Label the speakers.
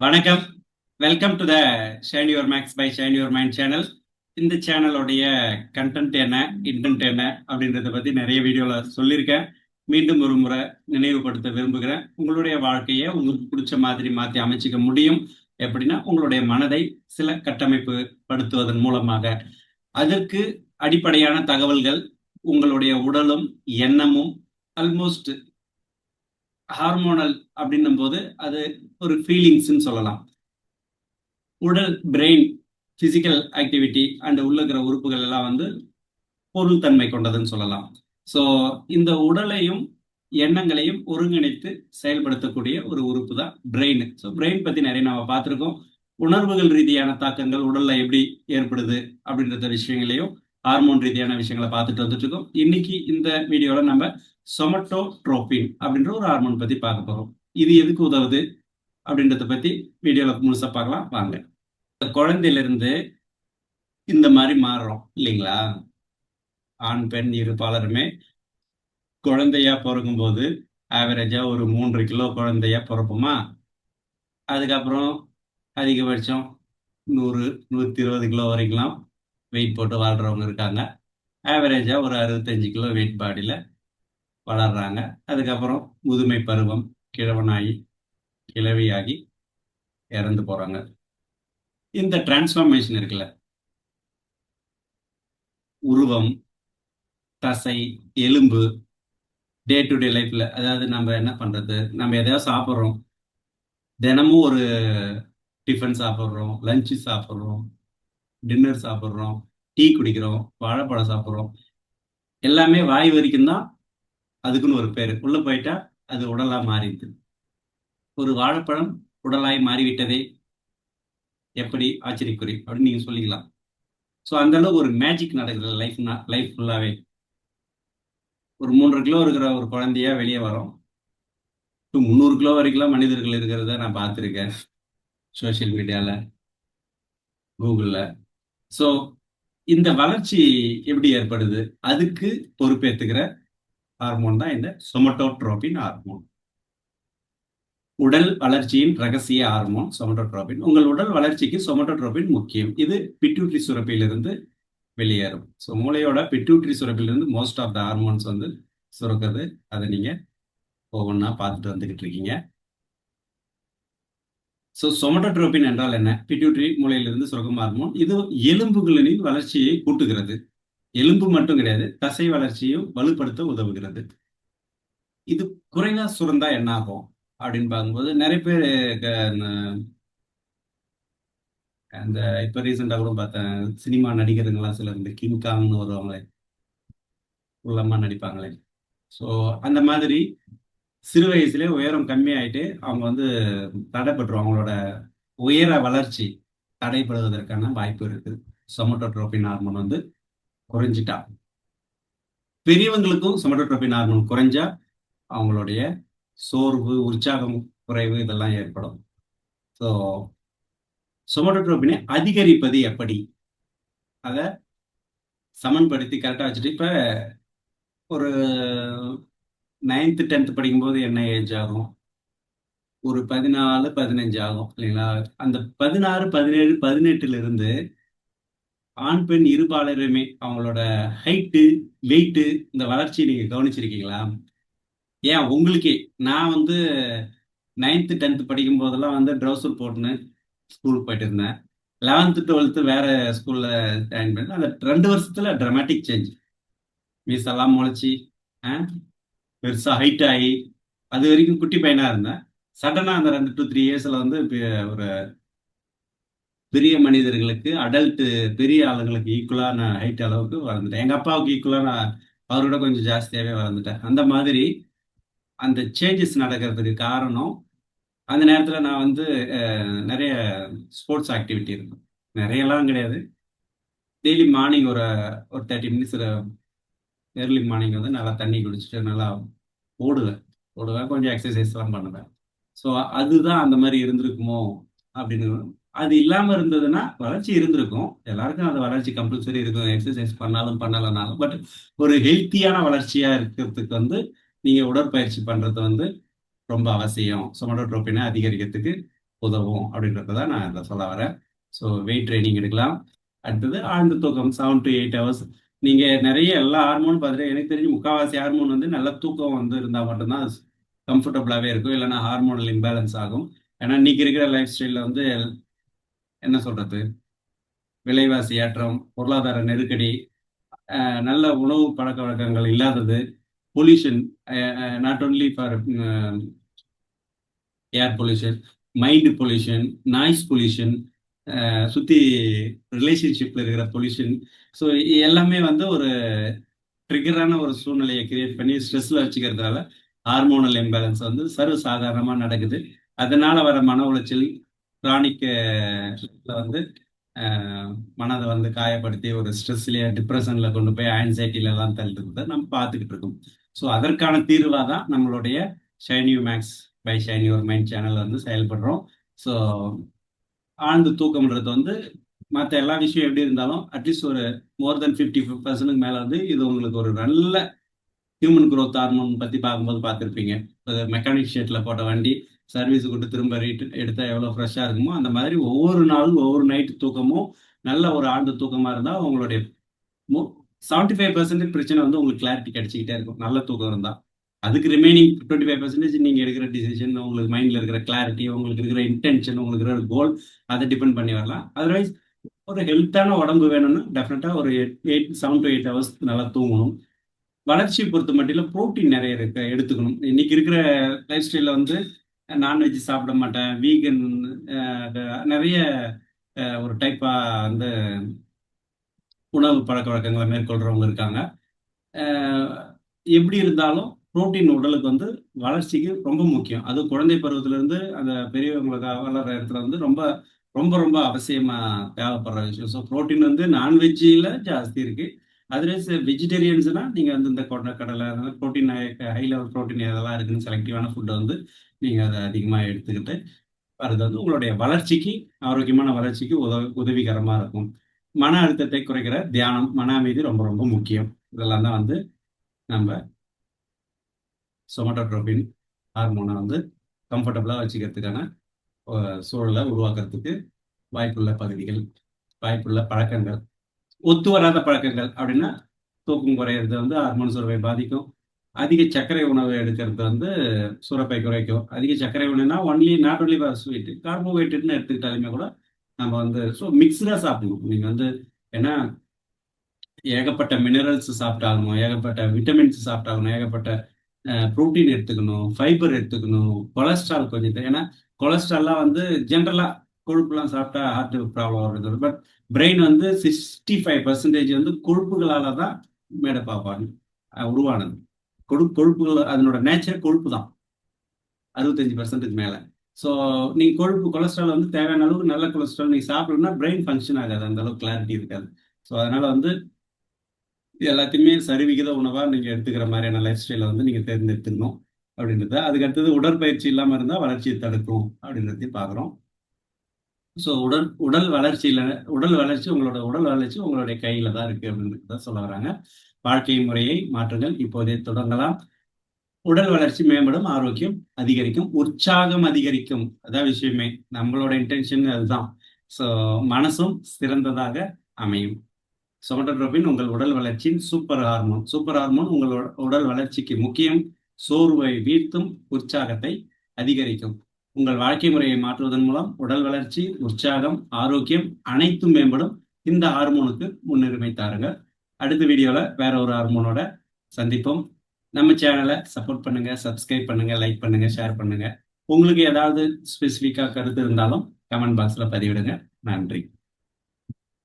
Speaker 1: வணக்கம். Welcome to the shine your max by shine your mind channel இந்த சேனலோடைய content என்ன இன்டென்ட் என்ன அப்படின்றத பத்தி நிறைய வீடியோல சொல்லியிருக்கேன். மீண்டும் ஒரு முறை நினைவுபடுத்த விரும்புகிறேன். உங்களுடைய வாழ்க்கையை உங்களுக்கு பிடிச்ச மாதிரி மாற்றி அமைச்சிக்க முடியும். எப்படின்னா உங்களுடைய மனதை சில கட்டமைப்பு படுத்துவதன் மூலமாக. அதற்கு அடிப்படையான தகவல்கள் உங்களுடைய உடலும் எண்ணமும் ஆல்மோஸ்ட் ஹார்மோனல் அப்படின்னும் போது அது ஒரு ஃபீலிங்ஸ்ன்னு சொல்லலாம். உடல் பிரெயின் பிசிக்கல் ஆக்டிவிட்டி அண்ட் உள்ளக்கிற இருக்கிற உறுப்புகள் எல்லாம் வந்து பொருள் தன்மை கொண்டதுன்னு சொல்லலாம். ஸோ இந்த உடலையும் எண்ணங்களையும் ஒருங்கிணைத்து செயல்படுத்தக்கூடிய ஒரு உறுப்பு தான் பிரெயின் ஸோ பிரெயின் பற்றி நிறைய நம்ம பார்த்துருக்கோம். உணர்வுகள் ரீதியான தாக்கங்கள் உடல்ல எப்படி ஏற்படுது அப்படின்றத விஷயங்களையும் ஹார்மோன் ரீதியான விஷயங்களை பார்த்துட்டு வந்துட்டு இருக்கோம் இன்னைக்கு இந்த வீடியோல நம்ம சொமட்டோட்ரோபின் அப்படின்ற ஒரு ஹார்மோன் பத்தி பார்க்க போறோம். இது எதுக்கு உதவுது அப்படின்றத பத்தி வீடியோல முழுசா பார்க்கலாம். வாங்க. குழந்தையிலிருந்து இந்த மாதிரி மாறுறோம் இல்லைங்களா? ஆண் பெண் இரு பாலருமே குழந்தையா பிறக்கும் போது ஆவரேஜா ஒரு மூன்று கிலோ குழந்தையா பிறப்போமா? அதுக்கப்புறம் அதிகபட்சம் நூறு நூற்றி இருபது கிலோ வரைக்கும் வெயிட் போட்டு வாழ்கிறவங்க இருக்காங்க. ஆவரேஜாக ஒரு அறுபத்தஞ்சு கிலோ வெயிட் பாடியில் வளர்கிறாங்க அதுக்கப்புறம் முதுமை பருவம் கிழவனாகி கிழவியாகி இறந்து போகிறாங்க இந்த டிரான்ஸ்ஃபார்மேஷன் இருக்குல்ல. உருவம் தசை எலும்பு டே டு டே லைஃப்பில் அதாவது நம்ம என்ன பண்ணுறது நம்ம எதையாவது சாப்பிட்றோம். தினமும் ஒரு டிஃபன் சாப்பிட்றோம் லஞ்சு சாப்பிட்றோம். டின்னர் சாப்பிட்றோம் டீ குடிக்கிறோம் வாழைப்பழம் சாப்பிட்றோம். எல்லாமே வாய் வரைக்கும் தான் அதுக்குன்னு ஒரு பேர். உள்ளே போயிட்டா அது உடலாக மாறிடுது. ஒரு வாழைப்பழம் உடலாய் மாறிவிட்டதே எப்படி? ஆச்சரியக்குறி அப்படின்னு நீங்கள் சொல்லிக்கலாம். ஸோ அந்த அளவு ஒரு மேஜிக் நடக்குது லைஃப் லைஃப் ஃபுல்லாகவே ஒரு மூன்றரை கிலோ இருக்கிற ஒரு குழந்தையா வெளியே வரோம். இப்போ முந்நூறு கிலோ வரைக்கும்லாம் மனிதர்கள் இருக்கிறத நான் பார்த்துருக்கேன். சோஷியல் மீடியாவில் கூகுளில் ஸோ இந்த வளர்ச்சி எப்படி ஏற்படுது? அதுக்கு பொறுப்பேற்றுக்கிற ஹார்மோன் தான் இந்த சொமட்டோட்ரோபின் ஹார்மோன் உடல் வளர்ச்சியின் ரகசிய ஹார்மோன் சொமட்டோட்ரோபின் உங்கள் உடல் வளர்ச்சிக்கு சொமட்டோட்ரோபின் முக்கியம். இது பிட்யூட்ரி சுரப்பிலிருந்து வெளியேறும். ஸோ மூளையோட பிட்யூட்ரி சுரப்பிலிருந்து மோஸ்ட் ஆஃப் த ஹார்மோன்ஸ் வந்து சுரக்குது அதை நீங்கள் ஒவ்வொன்றா பார்த்துட்டு வந்துக்கிட்டு இருக்கீங்க. ஸோ சொமட்டோட்ரோபின் என்றால் என்ன? பிட்யூட்ரி மூளையிலிருந்து சுரக்கும் ஹார்மோன் இது எலும்புகளின் வளர்ச்சியை கூட்டுகிறது. எலும்பு மட்டும் கிடையாது தசை வளர்ச்சியும் வலுப்படுத்த உதவுகிறது. இது குறைவா சுரந்தா என்ன ஆகும் அப்படின்னு பார்க்கும்போது நிறைய பேர் அந்த இப்போ ரீசெண்டாக கூட பார்த்தேன் சினிமா நடிகருங்கெல்லாம் சிலர் இந்த கிங்காங்னு வருவாங்களே. உள்ளமா நடிப்பாங்களே. ஸோ அந்த மாதிரி சிறு வயசுலேயே உயரம் கம்மியாயிட்டு அவங்க வந்து தடைப்பட்டுரும். அவங்களோட உயர வளர்ச்சி தடைப்படுவதற்கான வாய்ப்பு இருக்குது சொமட்டோட்ரோபின் ஹார்மோன் வந்து குறைஞ்சிட்டா. பெரியவங்களுக்கும் சொமட்டோட்ரோபின் ஹார்மோன் குறைஞ்சா அவங்களுடைய சோர்வு உற்சாகம் குறைவு இதெல்லாம் ஏற்படும். ஸோ சொமட்டோட்ரோபினை அதிகரிப்பது எப்படி? அதை சமன்படுத்தி கரெக்டாக வச்சுட்டு இப்போ ஒரு நைன்த்து டென்த்து படிக்கும்போது என்ன ஏஜ் ஆகும்? ஒரு பதினாலு பதினஞ்சு ஆகும் இல்லைங்களா? அந்த பதினாறு பதினேழு பதினெட்டுல இருந்து ஆண் பெண் இருபாலருமே அவங்களோட ஹைட்டு வெயிட்டு இந்த வளர்ச்சியை நீங்க கவனிச்சிருக்கீங்களா? ஏன்? உங்களுக்கே. நான் வந்து நைன்த்து டென்த்து படிக்கும் போதெல்லாம் வந்து ட்ரௌசர் போட்டுன்னு ஸ்கூலுக்கு போயிட்டு இருந்தேன் லெவன்த்து டுவெல்த்து வேற ஸ்கூல்ல ஜாயின் பண்ணேன். அந்த ரெண்டு வருஷத்துல ட்ரமாட்டிக் சேஞ்ச் மீஸ் எல்லாம் முளைச்சி பெருசா ஹைட் ஆகி அது வரைக்கும் குட்டி பையனா இருந்தேன் சடனா அந்த ரெண்டு டூ த்ரீ இயர்ஸ்ல வந்து ஒரு பெரிய மனிதர்களுக்கு அடல்ட்டு பெரிய ஆளுங்களுக்கு ஈக்குவலான ஹைட் அளவுக்கு வளர்ந்துட்டேன். எங்க அப்பாவுக்கு ஈக்குவலா நான் அவரோட கொஞ்சம் ஜாஸ்தியாவே வளர்ந்துட்டேன். அந்த மாதிரி அந்த சேஞ்சஸ் நடக்கிறதுக்கு காரணம் அந்த நேரத்தில் நான் வந்து நிறைய ஸ்போர்ட்ஸ் ஆக்டிவிட்டி இருக்கும் நிறையலாம் கிடையாது. டெய்லி மார்னிங் ஒரு ஒரு தேர்ட்டி மினிட்ஸ் ஏர்லி மார்னிங் வந்து நல்லா தண்ணி குடிச்சிட்டு நல்லா ஓடுவேன். ஓடுவேன். கொஞ்சம் எக்ஸசைஸ்லாம் பண்ணுவேன். ஸோ அதுதான் அந்த மாதிரி இருந்திருக்குமோ அப்படின்னு. அது இல்லாமல் இருந்ததுன்னா வளர்ச்சி இருந்திருக்கும். எல்லாருக்கும் அந்த வளர்ச்சி கம்பல்சரி இருக்கும். எக்ஸசைஸ் பண்ணாலும் பண்ணலைனாலும். பட் ஒரு ஹெல்த்தியான வளர்ச்சியாக இருக்கிறதுக்கு வந்து நீங்கள் உடற்பயிற்சி பண்ணுறது வந்து ரொம்ப அவசியம். சொமட்டோட்ரோப்பினை அதிகரிக்கிறதுக்கு உதவும் அப்படின்றத தான் நான் இதை சொல்ல வரேன். ஸோ வெயிட் ட்ரைனிங் எடுக்கலாம். அடுத்தது ஆழ்ந்த தூக்கம் செவன் டு எயிட் ஹவர்ஸ் நீங்கள் நிறைய எல்லா ஹார்மோன் பார்த்துட்டு எனக்கு தெரிஞ்சு முக்கால்வாசி ஹார்மோன் வந்து நல்ல தூக்கம் வந்து இருந்தா மட்டும்தான் கம்ஃபர்டபுளாகவே இருக்கும். இல்லைன்னா ஹார்மோனல் இம்பேலன்ஸ் ஆகும். ஏன்னா இன்னைக்கு இருக்கிற லைஃப் ஸ்டைலில் வந்து என்ன சொல்கிறது விலைவாசி ஏற்றம் பொருளாதார நெருக்கடி நல்ல உணவு பழக்க வழக்கங்கள் இல்லாதது pollution not only for air pollution mind pollution noise pollution சுற்றி ரிலேஷன்ஷிப்பில் இருக்கிற பொல்யூஷன் ஸோ எல்லாமே வந்து ஒரு ட்ரிகரான ஒரு சூழ்நிலையை கிரியேட் பண்ணி ஸ்ட்ரெஸ்ல வச்சுக்கிறதுனால ஹார்மோனல் இம்பேலன்ஸ் வந்து சர்வ சாதாரணமாக நடக்குது. அதனால வர மன உளைச்சல் கிரானிக் வந்து மனதை வந்து காயப்படுத்தி ஒரு ஸ்ட்ரெஸ்லயே டிப்ரெஷன்ல கொண்டு போய் ஆன்சைட்டில எல்லாம் தள்ளுறத நம்ம பார்த்துக்கிட்டு இருக்கோம். ஸோ அதற்கான தீர்வாக தான் நம்மளுடைய shine your max by shine your mind channel வந்து செயல்படுறோம். ஸோ ஆழ்ந்து தூக்கம்ன்றது வந்து மற்ற எல்லா விஷயம் எப்படி இருந்தாலும் அட்லீஸ்ட் ஒரு மோர் தென் ஃபிஃப்டி பர்சன்ட்டுக்கு மேலே வந்து இது உங்களுக்கு ஒரு நல்ல ஹியூமன் க்ரோத் ஹார்மோன் பற்றி பார்க்கும்போது பார்த்துருப்பீங்க. மெக்கானிக் ஷேட்டில் போட்ட வண்டி சர்வீஸ் கொடுத்து திரும்ப ரீட் எடுத்தால் எவ்வளோ ஃப்ரெஷ்ஷாக இருக்குமோ அந்த மாதிரி ஒவ்வொரு நாளும் ஒவ்வொரு நைட்டு தூக்கமும் நல்ல ஒரு ஆழ்ந்த தூக்கமாக இருந்தால் உங்களுடைய செவன்டி ஃபைவ் பர்சன்டேஜ் பிரச்சனை வந்து உங்களுக்கு கிளாரிட்டி கிடைச்சிக்கிட்டே இருக்கும். நல்ல தூக்கம் இருந்தால் அதுக்கு ரிமைனிங் டுவெண்ட்டி ஃபைவ் பர்சன்டேஜ் நீங்கள் எடுக்கிற டிசிஷன் உங்களுக்கு மைண்டில் இருக்கிற கிளாரிட்டி உங்களுக்கு இருக்கிற இன்டென்ஷன் உங்களுக்கு இருக்கிற கோல் அதை டிபெண்ட் பண்ணி வரலாம். அதர்வைஸ் ஒரு ஹெல்த்தான உடம்பு வேணும்னா டெஃபினட்டாக ஒரு eight seven to eight hours நல்லா தூங்கணும். வளர்ச்சி பொறுத்த மட்டும் ப்ரோட்டீன் நிறைய இருக்க எடுத்துக்கணும். இன்னைக்கு இருக்கிற லைஃப் ஸ்டைலில் வந்து நான்வெஜ் சாப்பிட மாட்டேன் வீகன் நிறைய ஒரு டைப்பாக வந்து உணவு பழக்க வழக்கங்களை மேற்கொள்கிறவங்க இருக்காங்க. எப்படி இருந்தாலும் புரோட்டீன் உடலுக்கு வந்து வளர்ச்சிக்கு ரொம்ப முக்கியம். அது குழந்தை பருவத்திலிருந்து அந்த பெரியவங்களுக்கு வளர்ற இடத்துல வந்து ரொம்ப ரொம்ப ரொம்ப அவசியமா தேவைப்படுற விஷயம். ஸோ புரோட்டீன் வந்து நான்வெஜ்ஜில் ஜாஸ்தி இருக்கு. அதர்வைஸ் வெஜிடேரியன்ஸ்னா நீங்கள் வந்து இந்த கொண்ட கடலை ப்ரோட்டீன் ஹை லெவல் ப்ரோட்டீன் எதெல்லாம் இருக்குன்னு செலக்டிவான ஃபுட்டை வந்து நீங்கள் அதை அதிகமாக எடுத்துக்கிட்டு அது வந்து உங்களுடைய வளர்ச்சிக்கு ஆரோக்கியமான வளர்ச்சிக்கு உதவி உதவிகரமாக இருக்கும். மன அழுத்தத்தை குறைக்கிற தியானம் மன அமைதி ரொம்ப ரொம்ப முக்கியம். இதெல்லாம் தான் வந்து நம்ம சொமட்டோட்ரோபின் ஹார்மோனை வந்து கம்ஃபர்டபுளாக வச்சுக்கிறதுக்கான சூழலை உருவாக்குறதுக்கு வாய்ப்புள்ள பகுதிகள் வாய்ப்புள்ள பழக்கங்கள். ஒத்து வராத பழக்கங்கள் அப்படின்னா தூக்கம் குறையிறது வந்து ஹார்மோன் சுரப்பை பாதிக்கும். அதிக சர்க்கரை உணவு எடுக்கிறது வந்து சுரப்பை குறைக்கும். அதிக சர்க்கரை உணவுனா only not only for sweet கார்போஹைட்ரேட்னு எடுத்துக்கிட்டாலுமே கூட நம்ம வந்து ஸோ மிக்ஸ்டாக சாப்பிடணும். நீங்கள் வந்து ஏன்னா ஏகப்பட்ட மினரல்ஸ் சாப்பிட்டாகணும் ஏகப்பட்ட விட்டமின்ஸ் சாப்பிட்டாகணும் ஏகப்பட்ட ப்ரோட்டீன் எடுத்துக்கணும் ஃபைபர் எடுத்துக்கணும் கொலஸ்ட்ரால் கொஞ்சம் ஏன்னா கொலஸ்ட்ரால்லாம் வந்து ஜென்ரலாக கொழுப்புலாம் சாப்பிட்டா ஹார்ட் ப்ராப்ளம் வருது. பட் பிரெயின் வந்து சிக்ஸ்டி ஃபைவ் பர்சன்டேஜ் வந்து கொழுப்புகளால தான் மேடப் பார்ப்பாங்க உருவானது. கொழு கொழுப்புகள் அதனோட நேச்சர் கொழுப்பு தான். அறுபத்தஞ்சு பர்சன்டேஜ் மேலே. ஸோ நீங்கள் கொழுப்பு கொலஸ்ட்ரால் வந்து தேவையான அளவுக்கு நல்ல கொலஸ்ட்ரால் நீங்கள் சாப்பிடணும்னா பிரெயின் ஃபங்க்ஷன் ஆகாது அந்த அளவுக்கு கிளாரிட்டி இருக்காது. ஸோ அதனால வந்து இது எல்லாத்தையுமே சரிவிகித உணவாக நீங்கள் எடுத்துக்கிற மாதிரியான லைஃப் ஸ்டைலை வந்து நீங்கள் தேர்ந்தெடுத்துக்கணும் அப்படின்றத. அதுக்கு அடுத்தது உடற்பயிற்சி இல்லாமல் இருந்தால் வளர்ச்சியை தடுக்கும் அப்படின்றதையும் பார்க்குறோம். ஸோ உடல் உடல் வளர்ச்சியில் உடல் வளர்ச்சி உங்களோட உடல் வளர்ச்சி உங்களுடைய கையில் தான் இருக்குது அப்படின்றத சொல்ல வராங்க. வாழ்க்கை முறையை மாற்றுங்கள். இப்போதே தொடங்கலாம். உடல் வளர்ச்சி மேம்படும் ஆரோக்கியம் அதிகரிக்கும் உற்சாகம் அதிகரிக்கும். அதான் விஷயமே. நம்மளோட இன்டென்ஷன் அதுதான். ஸோ மனசும் சிறந்ததாக அமையும். சோமட்டோட்ரோபின் உங்கள் உடல் வளர்ச்சியின் சூப்பர் ஹார்மோன் சூப்பர் ஹார்மோன் உங்களோட உடல் வளர்ச்சிக்கு முக்கியம். சோர்வை வீழ்த்தும் உற்சாகத்தை அதிகரிக்கும். உங்கள் வாழ்க்கை முறையை மாற்றுவதன் மூலம் உடல் வளர்ச்சி உற்சாகம் ஆரோக்கியம் அனைத்தும் மேம்படும். இந்த ஹார்மோனுக்கு முன்னுரிமை தாருங்க அடுத்த வீடியோவில் வேற ஒரு ஹார்மோனோட சந்திப்போம். நம்ம சேனலை சப்போர்ட் பண்ணுங்க சப்ஸ்கிரைப் பண்ணுங்க லைக் பண்ணுங்க ஷேர் பண்ணுங்க. உங்களுக்கு ஏதாவது ஸ்பெசிஃபிக்காக கருத்து இருந்தாலும் கமெண்ட் பாக்ஸில் பதிவிடுங்க. நன்றி.